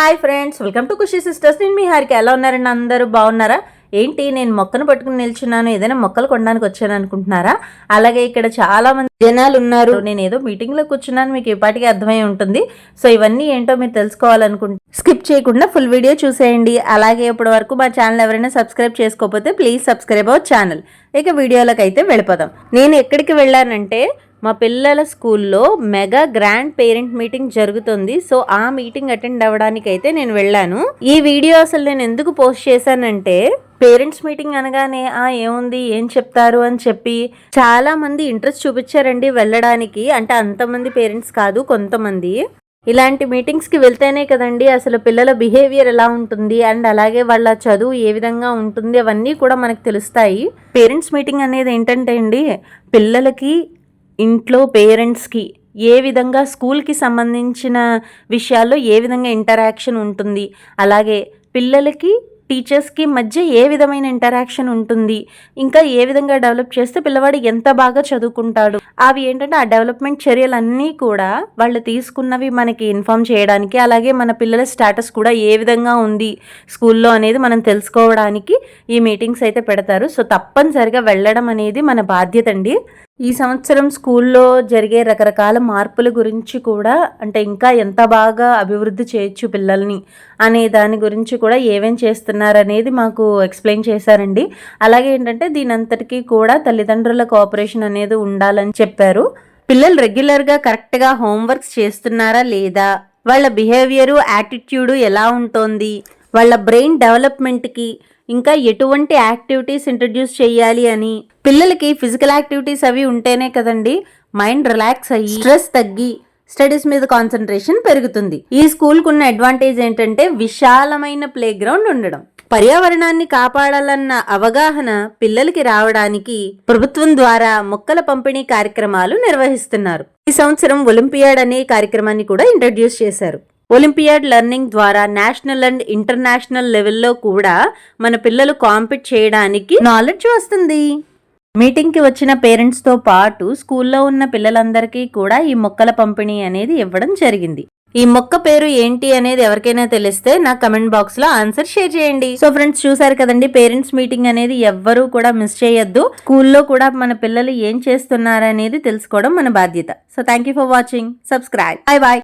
Hi friends welcome to Khushi sisters. నేను మీ హారికి. ఎలా ఉన్నారండి? అందరూ బాగున్నారా? ఏంటి నేను మొక్కను పట్టుకుని నిల్చున్నాను ఏదైనా మొక్కలు కొనడానికి వచ్చాను అనుకుంటున్నారా? అలాగే ఇక్కడ చాలా మంది జనాలు ఉన్నారు. నేను ఏదో మీటింగ్లో కూర్చున్నాను మీకు ఇప్పటికీ అర్థమై ఉంటుంది. సో ఇవన్నీ ఏంటో మీరు తెలుసుకోవాలనుకుంటే స్కిప్ చేయకుండా ఫుల్ వీడియో చూసేయండి. అలాగే ఇప్పటి వరకు మా ఛానల్ ఎవరైనా సబ్స్క్రైబ్ చేసుకోకపోతే ప్లీజ్ సబ్స్క్రైబ్ అవర్ ఛానల్. ఇక వీడియోలోకి అయితే వెళ్ళిపోదాం. నేను ఎక్కడికి వెళ్ళానంటే మా పిల్లల స్కూల్లో మెగా గ్రాండ్ పేరెంట్ మీటింగ్ జరుగుతుంది. సో ఆ మీటింగ్ అటెండ్ అవ్వడానికి అయితే నేను వెళ్ళాను. ఈ వీడియో అసలు నేను ఎందుకు పోస్ట్ చేశానంటే పేరెంట్స్ మీటింగ్ అనగానే ఆ ఏముంది? ఏం చెప్తారు? అని చెప్పి చాలా మంది ఇంట్రెస్ట్ చూపించారండి వెళ్ళడానికి. అంటే అంతమంది పేరెంట్స్ కాదు కొంతమంది. ఇలాంటి మీటింగ్స్కి వెళ్తేనే కదండి అసలు పిల్లల బిహేవియర్ ఎలా ఉంటుంది అండ్ అలాగే వాళ్ళ చదువు ఏ విధంగా ఉంటుంది అవన్నీ కూడా మనకు తెలుస్తాయి. పేరెంట్స్ మీటింగ్ అనేది ఏంటంటే అండి పిల్లలకి ఇంట్లో పేరెంట్స్కి ఏ విధంగా స్కూల్కి సంబంధించిన విషయాల్లో ఏ విధంగా ఇంటరాక్షన్ ఉంటుంది అలాగే పిల్లలకి టీచర్స్కి మధ్య ఏ విధమైన ఇంటరాక్షన్ ఉంటుంది ఇంకా ఏ విధంగా డెవలప్ చేస్తే పిల్లవాడు ఎంత బాగా చదువుకుంటాడు అవి ఏంటంటే ఆ డెవలప్మెంట్ చర్యలన్నీ కూడా వాళ్ళు తీసుకున్నవి మనకి ఇన్ఫామ్ చేయడానికి అలాగే మన పిల్లల స్టేటస్ కూడా ఏ విధంగా ఉంది స్కూల్లో అనేది మనం తెలుసుకోవడానికి ఈ మీటింగ్స్ అయితే పెడతారు. సో తప్పనిసరిగా వెళ్ళడం అనేది మన బాధ్యత అండి. ఈ సంవత్సరం స్కూల్లో జరిగే రకరకాల మార్పుల గురించి కూడా అంటే ఇంకా ఎంత బాగా అభివృద్ధి చేయొచ్చు పిల్లల్ని అనే దాని గురించి కూడా ఏమేం చేస్తున్నారనేది మాకు ఎక్స్ప్లెయిన్ చేశారండి. అలాగే ఏంటంటే దీని అంతటికీ కూడా తల్లిదండ్రుల కోఆపరేషన్ అనేది ఉండాలని చెప్పారు. పిల్లలు రెగ్యులర్గా కరెక్ట్గా హోంవర్క్స్ చేస్తున్నారా లేదా? వాళ్ళ బిహేవియరు యాటిట్యూడు ఎలా ఉంటుంది? వాళ్ళ బ్రెయిన్ డెవలప్మెంట్కి ఇంకా ఎటువంటి యాక్టివిటీస్ ఇంట్రడ్యూస్ చేయాలి అని? పిల్లలకి ఫిజికల్ యాక్టివిటీస్ అవి ఉంటేనే కదండి మైండ్ రిలాక్స్ అయ్యి స్ట్రెస్ తగ్గి స్టడీస్ మీద కాన్సన్ట్రేషన్ పెరుగుతుంది. ఈ స్కూల్కు ఉన్న అడ్వాంటేజ్ ఏంటంటే విశాలమైన ప్లే గ్రౌండ్ ఉండడం. పర్యావరణాన్ని కాపాడాలన్న అవగాహన పిల్లలకి రావడానికి ప్రభుత్వం ద్వారా మొక్కల పంపిణీ కార్యక్రమాలు నిర్వహిస్తున్నారు. ఈ సంవత్సరం ఒలింపియాడ్ అనే కార్యక్రమాన్ని కూడా ఇంట్రడ్యూస్ చేశారు. ఒలింపియాడ్ లెర్నింగ్ ద్వారా నేషనల్ అండ్ ఇంటర్నేషనల్ లెవెల్లో కూడా మన పిల్లలు కాంపిట్ చేయడానికి నాలెడ్జ్ వస్తుంది. మీటింగ్కి వచ్చిన పేరెంట్స్తో పాటు స్కూల్లో ఉన్న పిల్లలందరికీ కూడా ఈ మొక్కల పంపిణీ అనేది ఇవ్వడం జరిగింది. ఈ మొక్క పేరు ఏంటి అనేది ఎవరికైనా తెలిస్తే నా కమెంట్ బాక్స్లో ఆన్సర్ షేర్ చేయండి. సో ఫ్రెండ్స్ చూసారు కదండి పేరెంట్స్ మీటింగ్ అనేది ఎవ్వరూ కూడా మిస్ చేయొద్దు. స్కూల్లో కూడా మన పిల్లలు ఏం చేస్తున్నారనేది తెలుసుకోవడం మన బాధ్యత. So thank you for watching. Subscribe. Bye bye.